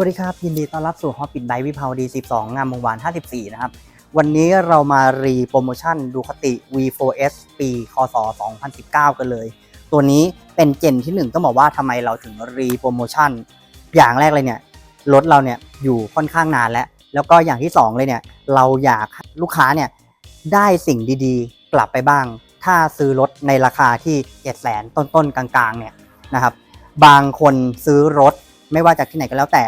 วัสดีครับ ยินดีต้อนรับสู่ฮอปปิ t ไดวิภาวดี 12 งามวงวาน 54 นะครับ วันนี้เรามารีโปรโมชั่นดูคติ V4S ปีคศ 2019 กันเลย ตัวนี้เป็นเจนที่ 1 ต้องบอกว่าทำไมเราถึงรีโปรโมชั่น อย่างแรกเลยเนี่ย รถเราเนี่ยอยู่ค่อนข้างนานแล้ว แล้วก็อย่างที่ 2 เลยเนี่ย เราอยากลูกค้าเนี่ยได้สิ่งดีๆ กลับไปบ้าง ถ้าซื้อรถในราคาที่7 0 0 0 0ต้นๆ กลางๆ เนี่ยนะครับ บางคนซื้อรถไม่ว่าจากที่ไหนก็แล้วแต่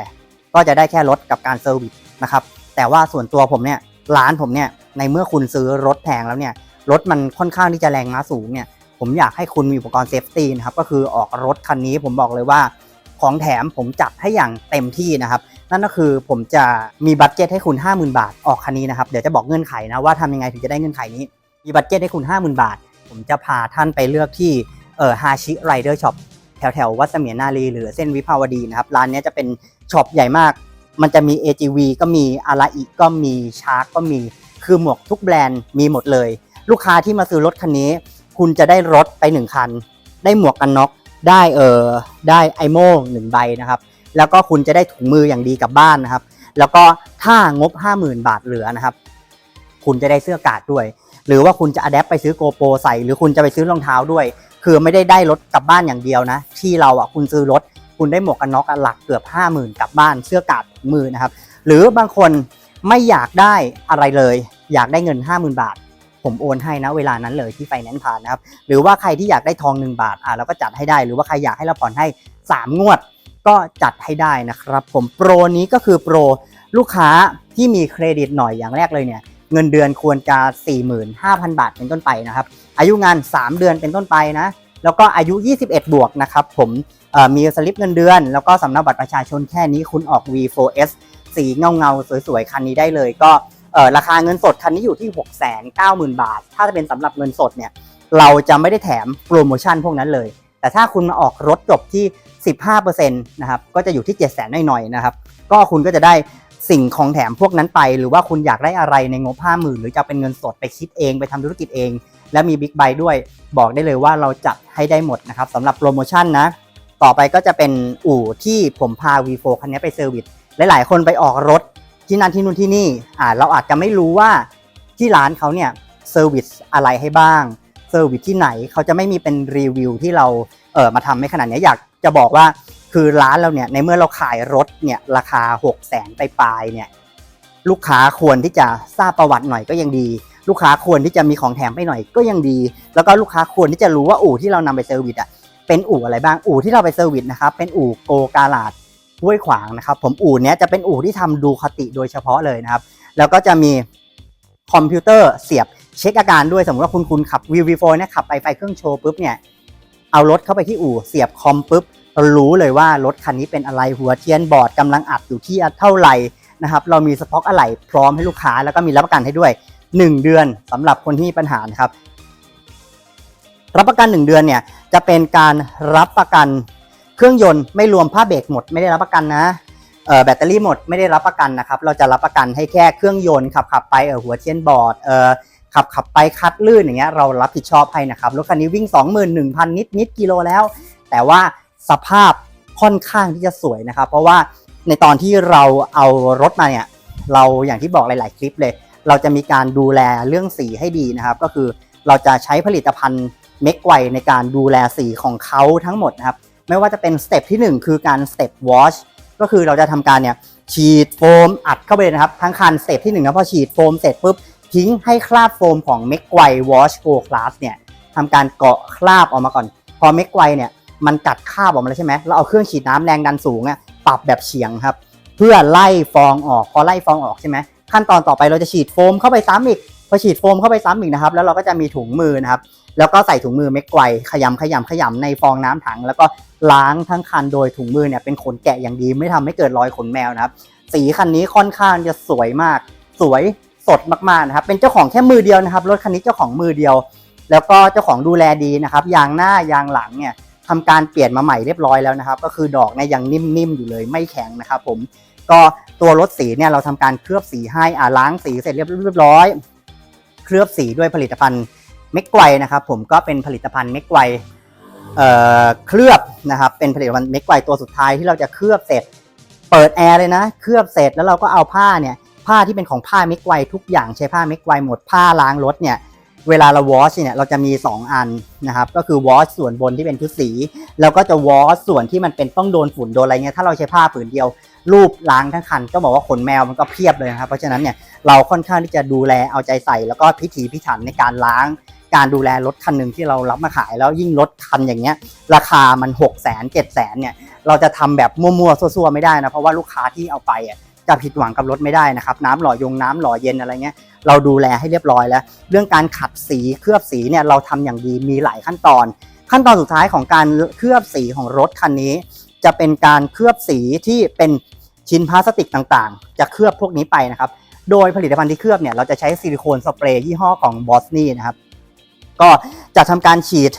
ก็จะได้แค่รถกับการเซอร์วิสนะครับแต่ว่าส่วนตัวผมเนี่ยร้านผมเนี่ยในเมื่อคุณซื้อรถแพงแล้วเนี่ยรถมันค่อนข้างที่จะแรงม้าสูงเนี่ยผมอยากให้คุณมีอุปกรณ์เซฟตี้นะครับก็คือออกรถคันนี้ผมบอกเลยว่า ของแถมผมจัดให้อย่างเต็มที่นะครับ นั่นก็คือผมจะมีบัตเจตให้คุณ 50,000 บาทออกคันนี้นะครับเดี๋ยวจะบอกเงื่อนไขนะว่าทำยังไงถึงจะได้เงื่อนไขนี้ มีบัตเจตให้คุณ 50,000 บาท ผมจะพาท่านไปเลือกที่เอ่อฮาชิไรเดอร์ช็อป แถวแถววัดเสมียนนารีหรือเส้นวิภาวดีนะครับร้านนี้จะเป็นช็อปใหญ่มาก มันจะมี AGV ก็มีอาราอิก็มีชาร์กก็มีคือหมวกทุกแบรนด์มีหมดเลย ลูกค้าที่มาซื้อรถคันนี้ คุณจะได้รถไป 1 คัน ได้หมวกกันน็อกได้เออได้ไอโม่หนึ่งใบนะครับแล้วก็คุณจะได้ถุงมืออย่างดีกลับบ้านนะครับ แล้วก็ถ้างบ 50,000 บาทเหลือนะครับ คุณจะได้เสื้อกาดด้วย หรือว่าคุณจะอัดแอปไปซื้อโกโปรใส่ หรือคุณจะไปซื้อรองเท้าด้วย คือไม่ได้ได้รถกลับบ้านอย่างเดียวนะ ที่เราอะคุณซื้อรถ คุณได้หมวกกันน็อกหลักเกือบ 50,000 กลับบ้านเสื้อกาดมือนะครับ หรือบางคนไม่อยากได้อะไรเลย อยากได้เงิน 50,000 บาท ผมโอนให้นะเวลานั้นเลยที่ไฟแนนซ์ผ่านนะครับ หรือว่าใครที่อยากได้ทอง 1 บาทอะเราก็จัดให้ได้ หรือว่าใครอยากให้เราผ่อนให้ 3 งวด ก็จัดให้ได้นะครับ ผมโปรนี้ก็คือโปรลูกค้าที่มีเครดิตหน่อยอย่างแรกเลยเนี่ยเงินเดือนควรจะ 45,000 บาทเป็นต้นไปนะครับ อายุงาน 3 เดือนเป็นต้นไปนะ แล้วก็อายุ 21 บวกนะครับผมมีสลิปเงินเดือน แล้วก็สำเนาบัตรประชาชนแค่นี้คุณออก V4S สีเงาเงาสวยๆ คันนี้ได้เลย ก็ราคาเงินสดคันนี้อยู่ที่ 690,000 บาท ถ้าจะเป็นสำหรับเงินสดเนี่ยเราจะไม่ได้แถมโปรโมชั่นพวกนั้นเลย แต่ถ้าคุณมาออกรถจบที่ 15%นะครับก็จะอยู่ที่ 700,000หน่อยๆนะครับก็คุณก็จะได้สิ่งของแถมพวกนั้นไป หรือว่าคุณอยากได้อะไรในงบ 50,000 หรือจะเป็นเงินสดไปคิดเองไปทำธุรกิจเอง และมีบิ๊กไบด้วย บอกได้เลยว่าเราจัดให้ได้หมดนะครับสำหรับโปรโมชั่นนะ ต่อไปก็จะเป็นอู่ที่ผมพา V4 คันนี้ไปเซอร์วิสหลาย ๆ คนไปออกรถที่นั่นที่นู่นที่นี่อ่าเราอาจจะไม่รู้ว่าที่ร้านเขาเนี่ยเซอร์วิสอะไรให้บ้างเซอร์วิสที่ไหนเขาจะไม่มีเป็นรีวิวที่เราเออมาทำให้ขนาดนี้อยากจะบอกว่าคือร้านเราเนี่ยในเมื่อเราขายรถเนี่ยราคา 6 0 0 0 0ไปปลายเนี่ยลูกค้าควรที่จะทราบประวัติหน่อยก็ยังดี ลูกค้าควรที่จะมีของแถมไปหน่อยก็ยังดี แล้วก็ลูกค้าควรที่จะรู้ว่าอู่ที่เรานำไปเซอร์วิสอะเป็นอู่อะไรบ้างอู่ที่เราไปเซอร์วิสนะครับเป็นอู่โกกาลาดห้วยขวางนะครับ ผมอู่เนี้ยจะเป็นอู่ที่ทำดูคติโดยเฉพาะเลยนะครับ แล้วก็จะมีคอมพิวเตอร์เสียบเช็คอาการด้วยสมมติว่าคุณคุณขับ VV4 เนี่ยขับไปไฟเครื่องโชว์ปุ๊บเนี่ยเอารถเข้าไปที่อู่เสียบคอมปุ๊บเรารู้เลยว่ารถคันนี้เป็นอะไรหัวเทียนบอร์ดกำลังอัดอยู่ที่เท่าไหร่นะครับเรามีสต็อกอะไหล่พร้อมให้ลูกค้าแล้วก็มีรับประกันให้ด้วย 1 เดือนสำหรับคนที่มีปัญหานะครับ รับประกัน 1 เดือนเนี่ยจะเป็นการรับประกันเครื่องยนต์ไม่รวมผ้าเบรกหมดไม่ได้รับประกันนะแบตเตอรี่หมดไม่ได้รับประกันนะครับ เราจะรับประกันให้แค่เครื่องยนต์ขับขับไปเออหัวเทียนบอร์ดเออขับขับไปคัดลื่นอย่างเงี้ยเรารับผิดชอบให้นะครับรถคันนี้วิ่ง 21,000 นิดนิดกิโลแล้ว แต่ว่าสภาพค่อนข้างที่จะสวยนะครับ เพราะว่าในตอนที่เราเอารถมาเนี่ยเราอย่างที่บอกหลาย ๆ คลิปเลย เราจะมีการดูแลเรื่องสีให้ดีนะครับ ก็คือเราจะใช้ผลิตภัณฑ์เมกไวในการดูแลสีของเขาทั้งหมดนะครับ ไม่ว่าจะเป็นสเต็ปที่ 1 คือการสเต็ปวอชก็คือเราจะทำการเนี่ยฉีดโฟมอัดเข้าไปเลยนะครับ ทั้งคันสเต็ปที่1นึ่งนะพอฉีดโฟมเสร็จปุ๊บทิ้งให้คราบโฟมของเมกไววอชโกคลาสเนี่ยทำการเกาะคราบออกมาก่อน พอเมกไวเนี่ยมันกัดคราบออกมาแล้วใช่ไหมเราเอาเครื่องฉีดน้ำแรงดันสูงอะปรับแบบเฉียงครับ เพื่อไล่ฟองออกพอไล่ฟองออกใช่ไหม ขั้นตอนต่อไปเราจะฉีดโฟมเข้าไปซ้ำอีกพอฉีดโฟมเข้าไปซ้ำอีกนะครับ แล้วเราก็จะมีถุงมือนะครับ แล้วก็ใส่ถุงมือเม็กไกวขยำขยำขยำในฟองน้ำถัง แล้วก็ล้างทั้งคันโดยถุงมือเนี่ยเป็นขนแกะอย่างดีไม่ทำให้เกิดรอยขนแมวนะครับ สีคันนี้ค่อนข้างจะสวยมาก สวยสดมากๆนะครับ เป็นเจ้าของแค่มือเดียวนะครับรถคันนี้เจ้าของมือเดียว แล้วก็เจ้าของดูแลดีนะครับ ยางหน้ายางหลังเนี่ยทำการเปลี่ยนมาใหม่เรียบร้อยแล้วนะครับ ก็คือดอกเนี่ยยังนิ่มๆอยู่เลยไม่แข็งนะครับผม ก็ตัวรถสีเนี่ยเราทำการเคลือบสีให้อ่าล้างสีเสร็จเรียบร้อย เคลือบสีด้วยผลิตภัณฑ์เม็กไกวนะครับ ผมก็เป็นผลิตภัณฑ์เม็กไกวเอ่อเคลือบนะครับ เป็นผลิตภัณฑ์เม็กไกวตัวสุดท้ายที่เราจะเคลือบเสร็จ เปิดแอร์เลยนะ เคลือบเสร็จแล้วเราก็เอาผ้าเนี่ยผ้าที่เป็นของผ้าเมกไกวทุกอย่างใช้ผ้าเมกไกวหมดผ้าล้างรถเนี่ยเวลาเราวอชเนี่ยเราจะมี 2 อันนะครับก็คือวอชส่วนบนที่เป็นชุดสี แล้วก็จะวอชส่วนที่มันเป็นต้องโดนฝุ่นโดนอะไรเงี้ยถ้าเราใช้ผ้าผืนเดียว รูปล้างทั้งคันก็บอกว่าขนแมวมันก็เพียบเลยนะครับเพราะฉะนั้นเนี่ยเราค่อนข้างที่จะดูแลเอาใจใส่ แล้วก็พิถีพิถันในการล้าง การดูแลรถคันหนึ่งที่เรารับมาขายแล้วยิ่งรถคันอย่างเงี้ยราคามัน6 0 0 0 0 0 7 0 0 0 0เนี่ยเราจะทำแบบมั่วๆซั่วๆไม่ได้นะเพราะว่าลูกค้าที่เอาไปอะจะผิดหวังกับรถไม่ได้นะครับน้ำหล่อยงน้ำหล่อเย็นอะไรเงี้ยเราดูแลให้เรียบร้อยแล้ว เรื่องการขัดสีเคลือบสีเนี่ยเราทำอย่างดีมีหลายขั้นตอน ขั้นตอนสุดท้ายของการเคลือบสีของรถคันนี้ จะเป็นการเคลือบสีที่เป็น ชิ้นพลาสติกต่างๆ จะเคลือบพวกนี้ไปนะครับ โดยผลิตภัณฑ์ที่เคลือบเนี่ยเราจะใช้ซิลิโคนสเปรย์ยี่ห้อของบอสนี่นะครับ ก็จะทำการฉีด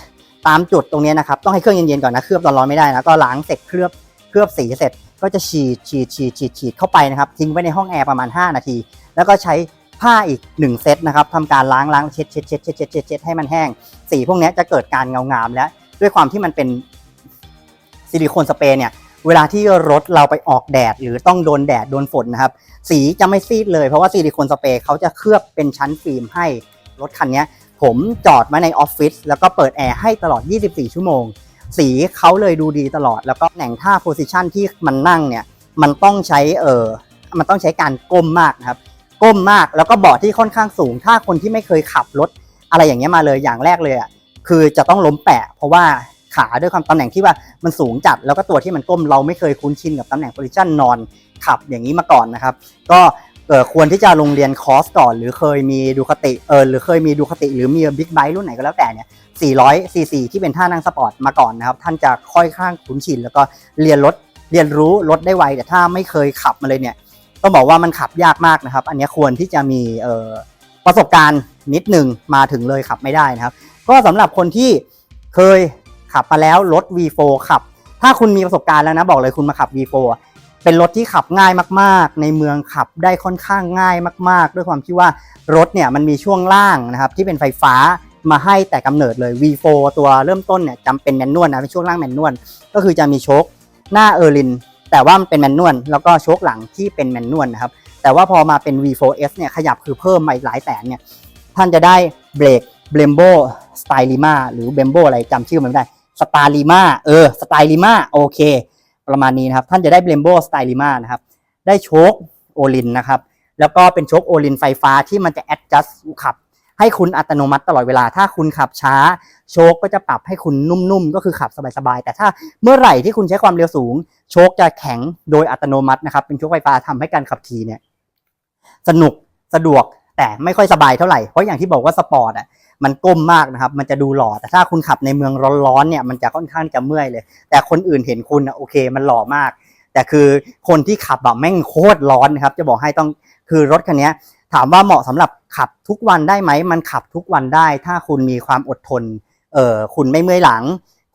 ตามจุดตรงนี้นะครับ ต้องให้เครื่องเย็นๆก่อนนะเคลือบตอนร้อนไม่ได้นะก็ล้างเสร็จเคลือบเคลือบสีเสร็จ ก็จะฉีดฉีดฉีดฉีดฉีดเข้าไปนะครับ ทิ้งไว้ในห้องแอร์ประมาณ 5 นาที แล้วก็ใช้ผ้าอีก 1 เซตนะครับทำการล้างล้างเช็ดเช็ดเช็ดเช็ดเช็ดเช็ดเช็ดให้มันแห้ง สีพวกนี้จะเกิดการเงางามและด้วยความที่มันเป็นซิลิโคนสเปรย์เนี่ย เวลาที่รถเราไปออกแดด หรือต้องโดนแดดโดนฝนนะครับ สีจะไม่ซีดเลยเพราะว่าซิลิโคนสเปรย์เขาจะเคลือบเป็นชั้นฟิล์มให้รถคันนี้ผมจอดไว้ในออฟฟิศแล้วก็เปิดแอร์ให้ตลอด 24 ชั่วโมง สีเขาเลยดูดีตลอด แล้วก็แหน่งท่าโพซิชันที่มันนั่งเนี่ยมันต้องใช้เออมันต้องใช้การก้มมากนะครับ ก้มมากแล้วก็เบาะที่ค่อนข้างสูง ถ้าคนที่ไม่เคยขับรถอะไรอย่างเงี้ยมาเลยอย่างแรกเลยอะคือจะต้องล้มแปะ เพราะว่า ขาด้วยความตำแหน่งที่ว่ามันสูงจัด แล้วก็ตัวที่มันก้มเราไม่เคยคุ้นชินกับตำแหน่งโพซิชันนอนขับอย่างนี้มาก่อนนะครับ ก็เออควรที่จะลงเรียนคอร์สก่อน หรือเคยมีดูคติเออหรือเคยมีดูคติ หรือมีบิ๊กไบค์รุ่นไหนก็แล้วแต่เนี่ย400 cc ที่เป็นท่านั่งสปอร์ตมาก่อนนะครับ ท่านจะค่อยข้างคุ้นชิน แล้วก็เรียนรถเรียนรู้รถได้ไว แต่ถ้าไม่เคยขับมาเลยเนี่ยต้องบอกว่ามันขับยากมากนะครับ อันนี้ควรที่จะมีเออประสบการณ์นิดหนึ่งมาถึงเลยขับไม่ได้นะครับ ก็สำหรับคนที่เคย ขับมาแล้วรถ V4 ขับ ถ้าคุณมีประสบการณ์แล้วนะบอกเลยคุณมาขับ V4 เป็นรถที่ขับง่ายมากๆ ในเมืองขับได้ค่อนข้างง่ายมาก ๆ ด้วยความที่ว่ารถเนี่ยมันมีช่วงล่างนะครับที่เป็นไฟฟ้ามาให้แต่กำเนิดเลย V4 ตัวเริ่มต้นเนี่ยจำเป็นแมนนวลนะเป็นช่วงล่างแมนนวลก็คือจะมีโชคหน้าเออร์ลินแต่ว่ามันเป็นแมนนวลแล้วก็โชคหลังที่เป็นแมนนวลนะครับแต่ว่าพอมาเป็น V4S เนี่ยขยับคือเพิ่มมาอีกหลายแสนเนี่ยท่านจะได้เบรกเบลมโบสไตลิมาหรือเบมโบอะไรจำชื่อมันไม่ได้ สไตลิมาเออสไตลิมาโอเค ประมาณนี้นะครับ ท่านจะได้เบลมโบสไตลิมานะครับ ได้โชคโอลินนะครับ แล้วก็เป็นโชคโอลินไฟฟ้าที่มันจะ adjust ขับ ให้คุณอัตโนมัติตลอดเวลา ถ้าคุณขับช้า โชคก็จะปรับให้คุณนุ่มๆ ก็คือขับสบายๆ แต่ถ้าเมื่อไหร่ที่คุณใช้ความเร็วสูง โชคจะแข็งโดยอัตโนมัตินะครับ เป็นโชคไฟฟ้าทำให้การขับขี่เนี่ยสนุกสะดวกแต่ไม่ค่อยสบายเท่าไหร่ เพราะอย่างที่บอกว่าสปอร์ตอะ มันก้มมากนะครับ มันจะดูหล่อ แต่ถ้าคุณขับในเมืองร้อนๆเนี่ย มันจะค่อนข้างจะเมื่อยเลย แต่คนอื่นเห็นคุณอะโอเค มันหล่อมาก แต่คือคนที่ขับแบบแม่งโคตรร้อนนะครับ จะบอกให้ต้องคือรถคันนี้ถามว่าเหมาะสำหรับขับทุกวันได้ไหม มันขับทุกวันได้ ถ้าคุณมีความอดทน เออคุณไม่เมื่อยหลัง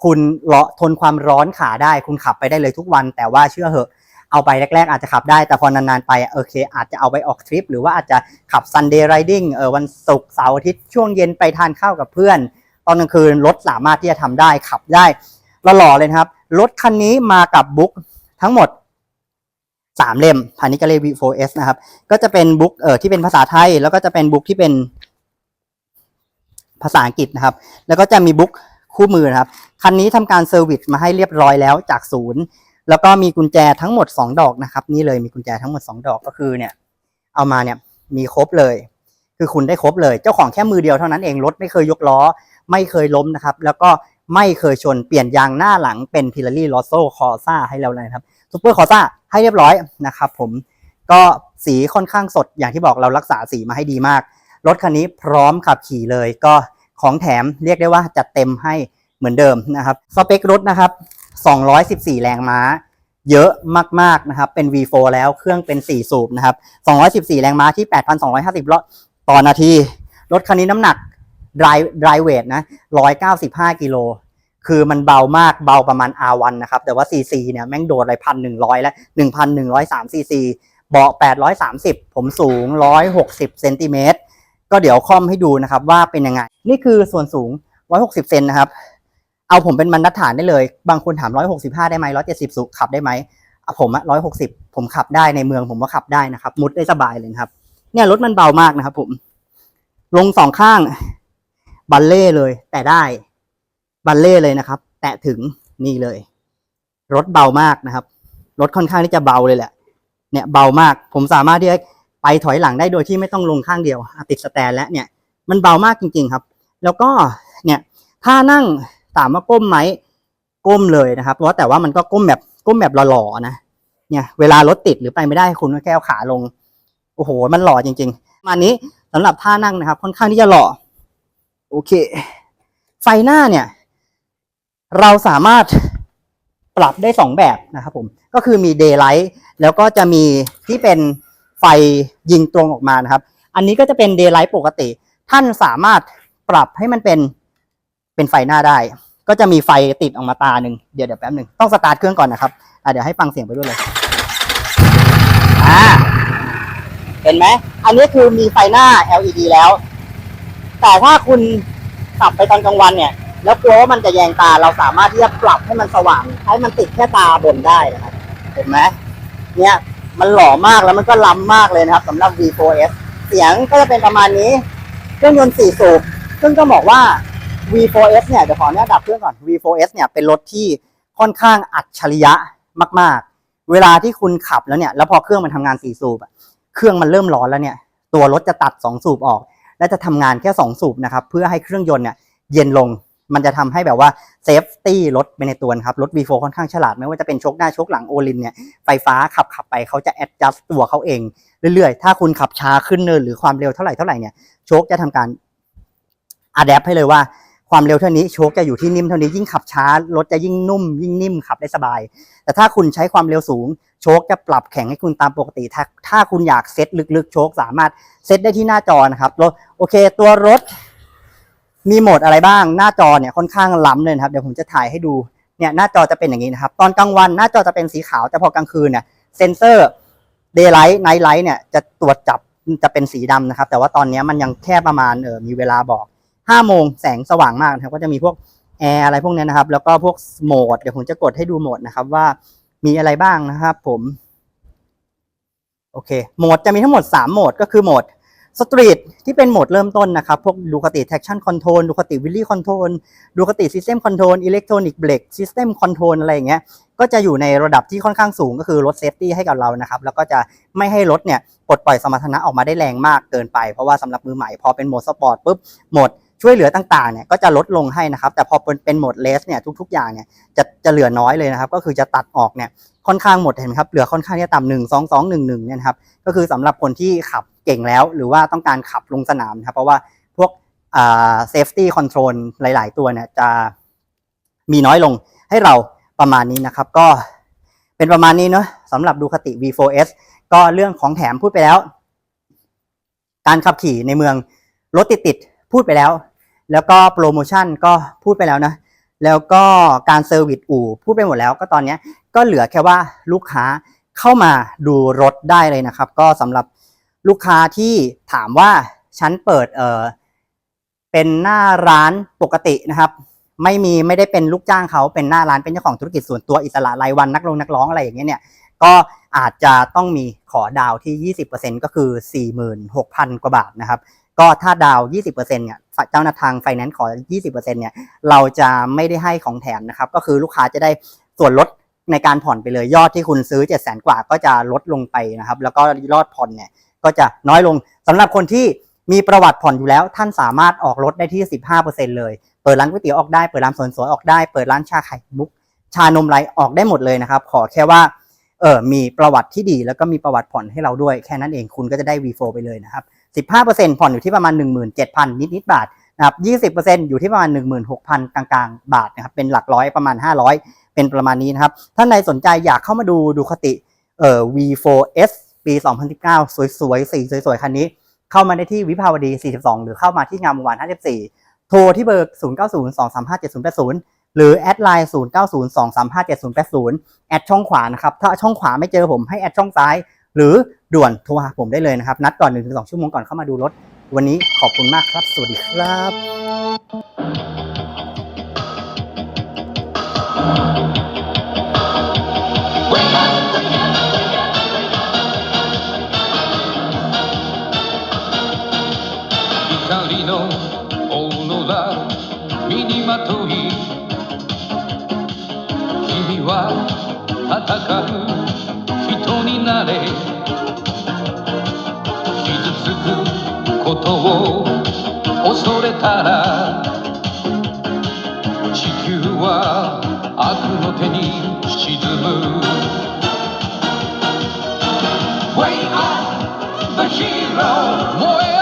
คุณเลาะทนความร้อนขาได้ คุณขับไปได้เลยทุกวัน แต่ว่าเชื่อเหอะ เอาไปแรก ๆ อาจจะขับได้แต่พอนานๆไปโอเค อาจจะเอาไปออกทริป หรือว่าอาจจะขับ Sunday Riding เออวันศุกร์เสาร์อาทิตย์ช่วงเย็นไปทานข้าวกับเพื่อน ตอนกลางคืนรถสามารถที่จะทำได้ขับได้หล่อเลยครับ รถคันนี้มากับบุ๊กทั้งหมดสามเล่มพันนิกาเล V4S นะครับ ก็จะเป็นบุ๊กเอ่อที่เป็นภาษาไทย แล้วก็จะเป็นบุ๊กที่เป็นภาษาอังกฤษนะครับ แล้วก็จะมีบุ๊กคู่มือนะครับ คันนี้ทำการเซอร์วิสมาให้เรียบร้อยแล้วจากศูนย์ แล้วก็มีกุญแจทั้งหมด 2 ดอกนะครับ นี่เลยมีกุญแจทั้งหมด 2 ดอกก็คือเนี่ย เอามาเนี่ยมีครบเลย คือคุณได้ครบเลย เจ้าของแค่มือเดียวเท่านั้นเองรถไม่เคยยกล้อ ไม่เคยล้มนะครับ แล้วก็ไม่เคยชนเปลี่ยนยางหน้าหลังเป็นพิลารี่ลอโซคอซ่าให้เราเลยครับซูเปอร์คอซ่าให้เรียบร้อยนะครับ ผมก็สีค่อนข้างสดอย่างที่บอกเรารักษาสีมาให้ดีมาก รถคันนี้พร้อมขับขี่เลยก็ของแถมเรียกได้ว่าจัดเต็มให้เหมือนเดิมนะครับสเปครถนะครับ 214 แรงม้า เยอะมากๆนะครับ เป็น V4 แล้วเครื่องเป็น 4 สูบนะครับ 214 แรงม้าที่ 8,250รอบต่อนาที รถคันนี้น้ำหนัก dry dry weight นะ 195 กิโล คือมันเบามาก เบาประมาณ R1 นะครับ แต่ว่า CC เนี่ยแม่งโดดอะไรพันหนึ่งร้อยแล้ว1,103 CC เบาะ830ผมสูง160เซนติเมตร ก็เดี๋ยวคอมให้ดูนะครับว่าเป็นยังไง นี่คือส่วนสูง160เซนนะครับ เอาผมเป็นบรรทัดฐานได้เลย บางคนถาม165ได้ไหม170สุขับได้ไหมอะผมอะร้อยหกสิบผมขับได้ในเมืองผมก็ขับได้นะครับ มุดได้สบายเลยครับ เนี่ยรถมันเบามากนะครับผม ลงสองข้าง บัลเล่เลย แต่ได้ บัลเล่เลยนะครับ แตะถึงนี่เลย รถเบามากนะครับ รถค่อนข้างที่จะเบาเลยแหละ เนี่ยเบามาก ผมสามารถที่จะไปถอยหลังได้โดยที่ไม่ต้องลงข้างเดียวติดสแตนแล้วเนี่ย มันเบามากจริง ๆ ครับ แล้วก็เนี่ย ถ้านั่ง ถามว่าก้มไหมก้มเลยนะครับเพราะแต่ว่ามันก็ก้มแบบก้มแบบหล่อๆนะเนี่ยเวลารถติดหรือไปไม่ได้คุณก็แค่เอาขาลงโอ้โหมันหล่อจริง ๆ มานี้สำหรับท่านั่งนะครับ ค่อนข้างที่จะหล่อโอเค ไฟหน้าเนี่ย เราสามารถปรับได้สองแบบนะครับผมก็คือมี daylight แล้วก็จะมีที่เป็นไฟยิงตรงออกมานะครับ อันนี้ก็จะเป็น daylight ปกติ ท่านสามารถปรับให้มันเป็น เป็นไฟหน้าได้ ก็จะมีไฟติดออกมาตาหนึ่งเดี๋ยวเดี๋ยวแป๊บหนึ่งต้องสตาร์ทเครื่องก่อนนะครับอะเดี๋ยวให้ฟังเสียงไปด้วยเลยอ่าเห็นไหมอันนี้คือมีไฟหน้า LED แล้ว แต่ถ้าคุณขับไปตอนกลางวันเนี่ย แล้วกลัวว่ามันจะแยงตาเราสามารถที่จะปรับให้มันสว่างให้มันติดแค่ตาบนได้นะครับเห็นไหมเนี่ยมันหล่อมากแล้วมันก็ล้ำมากเลยนะครับสำหรับ V4S เสียงก็จะเป็นประมาณนี้ เครื่องยนต์4สูบซึ่งต้องบอกว่า V4S เนี่ยเดี๋ยวขออนุญาตดับเครื่องก่อน V4S เนี่ยเป็นรถที่ค่อนข้างอัจฉริยะมาก ๆ เวลาที่คุณขับแล้วเนี่ยแล้วพอเครื่องมันทำงาน4สูบเครื่องมันเริ่มร้อนแล้วเนี่ย ตัวรถจะตัด2สูบออก และจะทำงานแค่2สูบนะครับเพื่อให้เครื่องยนต์เนี่ยเย็นลงมันจะทำให้แบบว่าเซฟตี้รถไปในตัวนะครับรถ V4 ค่อนข้างฉลาดไม่ว่าจะเป็นชคหน้าชคหลังโอลิมเนี่ยไฟฟ้าขับขับไปเขาจะ adjust ตัวเขาเอง เรื่อยๆ ถ้าคุณขับช้าขึ้นเนินหรือความเร็วเท่าไหร่เท่าไหร่เนี่ยโชคจะทำการ adapt ให้เลยว่า ความเร็วเท่านี้โชคจะอยู่ที่นิ่มเท่านี้ยิ่งขับช้ารถจะยิ่งนุ่ม ยิ่งนิ่มขับได้สบาย แต่ถ้าคุณใช้ความเร็วสูง โชคจะปรับแข็งให้คุณตามปกติ ถ้าถ้าคุณอยากเซตลึกๆ โชคสามารถเซตได้ที่หน้าจอนะครับรถโอเค ตัวรถ มีโหมดอะไรบ้าง หน้าจอเนี่ยค่อนข้างล้ำเลยครับเดี๋ยวผมจะถ่ายให้ดูเนี่ยหน้าจอจะเป็นอย่างนี้นะครับ ตอนกลางวันหน้าจอจะเป็นสีขาวแต่พอกลางคืนเนี่ยเซนเซอร์ daylight night light เนี่ยจะตรวจจับจะเป็นสีดำนะครับ แต่ว่าตอนนี้มันยังแค่ประมาณเออมีเวลาบอก 5โมงแสงสว่างมากนะครับก็จะมีพวกแอร์อะไรพวกนี้นะครับ แล้วก็พวกโหมดเดี๋ยวผมจะกดให้ดูโหมดนะครับว่ามีอะไรบ้างนะครับผม โอเค โหมดจะมีทั้งหมด 3 โหมดก็คือโหมดสตรีทที่เป็นโหมดเริ่มต้นนะครับ พวกดูคติ traction control ดูคติ wheelie control ดูคติ system control electronic brake system control อะไรอย่างเงี้ยก็จะอยู่ในระดับที่ค่อนข้างสูงก็คือลดเซฟตี้ให้กับเรานะครับ แล้วก็จะไม่ให้รถเนี่ยปลดปล่อยสมรรถนะออกมาได้แรงมากเกินไป เพราะว่าสำหรับมือใหม่พอเป็นโหมดสปอร์ตปุ๊บโหมด ช่วยเหลือต่างๆเนี่ยก็จะลดลงให้นะครับ แต่พอเป็นเป็นโหมดเลสเนี่ยทุก ๆ อย่างเนี่ยจะจะเหลือน้อยเลยนะครับ ก็คือจะตัดออกเนี่ยค่อนข้างหมดเห็นไหมครับเหลือค่อนข้างที่จะต่ำหนึ่งสองสองหนึ่งหนึ่งเนี่ยครับก็คือสำหรับคนที่ขับเก่งแล้ว หรือว่าต้องการขับลงสนามนะครับเพราะว่าพวกอ่า safety control หลาย ๆ ตัวเนี่ยจะมีน้อยลงให้เราประมาณนี้นะครับ ก็เป็นประมาณนี้เนาะสำหรับดูคติ V4S ก็เรื่องของแถมพูดไปแล้ว การขับขี่ในเมืองรถติดๆ พูดไปแล้ว แล้วก็โปรโมชั่นก็พูดไปแล้วนะ แล้วก็การเซอร์วิสอู่พูดไปหมดแล้ว ก็ตอนนี้ก็เหลือแค่ว่าลูกค้าเข้ามาดูรถได้เลยนะครับ ก็สำหรับลูกค้าที่ถามว่าฉันเปิดเออเป็นหน้าร้านปกตินะครับ ไม่มีไม่ได้เป็นลูกจ้างเขาเป็นหน้าร้านเป็นเจ้าของธุรกิจส่วนตัวอิสระรายวันนักลงนักร้องอะไรอย่างเงี้ยเนี่ย ก็อาจจะต้องมีขอดาวที่ 20%ก็คือ 46,000 กว่าบาทนะครับ ก็ถ้าดาว 20%เนี่ยฝ่ยเจ้าหน้าทางไฟแนนซ์ขอ 20%เนี่ยเราจะไม่ได้ให้ของแถมนะครับ ก็คือลูกค้าจะได้ส่วนลดในการผ่อนไปเลยยอดที่คุณซื้อ 700,000กว่าก็จะลดลงไปนะครับ แล้วก็ยอดผ่อนเนี่ยก็จะน้อยลงสำหรับคนที่มีประวัติผ่อนอยู่แล้ว ท่านสามารถออกรถได้ที่ 15%เลย เปิดร้านก๋วยเตี๋ยวออกได้ เปิดร้านสริมสวยออกได้ เปิดร้านชาไข่มุก ชานมไรออกได้หมดเลยนะครับ ขอแค่ว่า เออมีประวัติที่ดีแล้วก็มีประวัติผ่อนให้เราด้วยแค่นั้นเองคุณก็จะได้ V4 ไปเลยนะครับ 15%ผ่อนอยู่ที่ประมาณ 17,000นิดนิดๆบาทนะครับ20%อยู่ที่ประมาณ 16,000 กลางๆ บาทนะครับเป็นหลักร้อยประมาณ 500 เป็นประมาณนี้นะครับท่านใดสนใจอยากเข้ามาดูดูคติเอ่อ V4S ปี 2019 สวยๆสีสวยๆ คันนี้ เข้ามาได้ที่วิภาวดี 42 หรือเข้ามาที่งามวงวาน54 โทรที่เบอร์ 0902357080 หรือแอดไลน์0 9 0 2 3 5 7 0 8 0 แอดช่องขวานะครับ ถ้าช่องขวาไม่เจอผมให้แอดช่องซ้าย หรือด่วนโทรหาผมได้เลยนะครับ นัดก่อน 1-2 ชั่วโมงก่อนเข้ามาดูรถ วันนี้ขอบคุณมากครับ สวัสดีครับ光の大野身にまといは戦う人になれ。傷つくことを恐れたら地球は悪の手に沈む。Way up the hero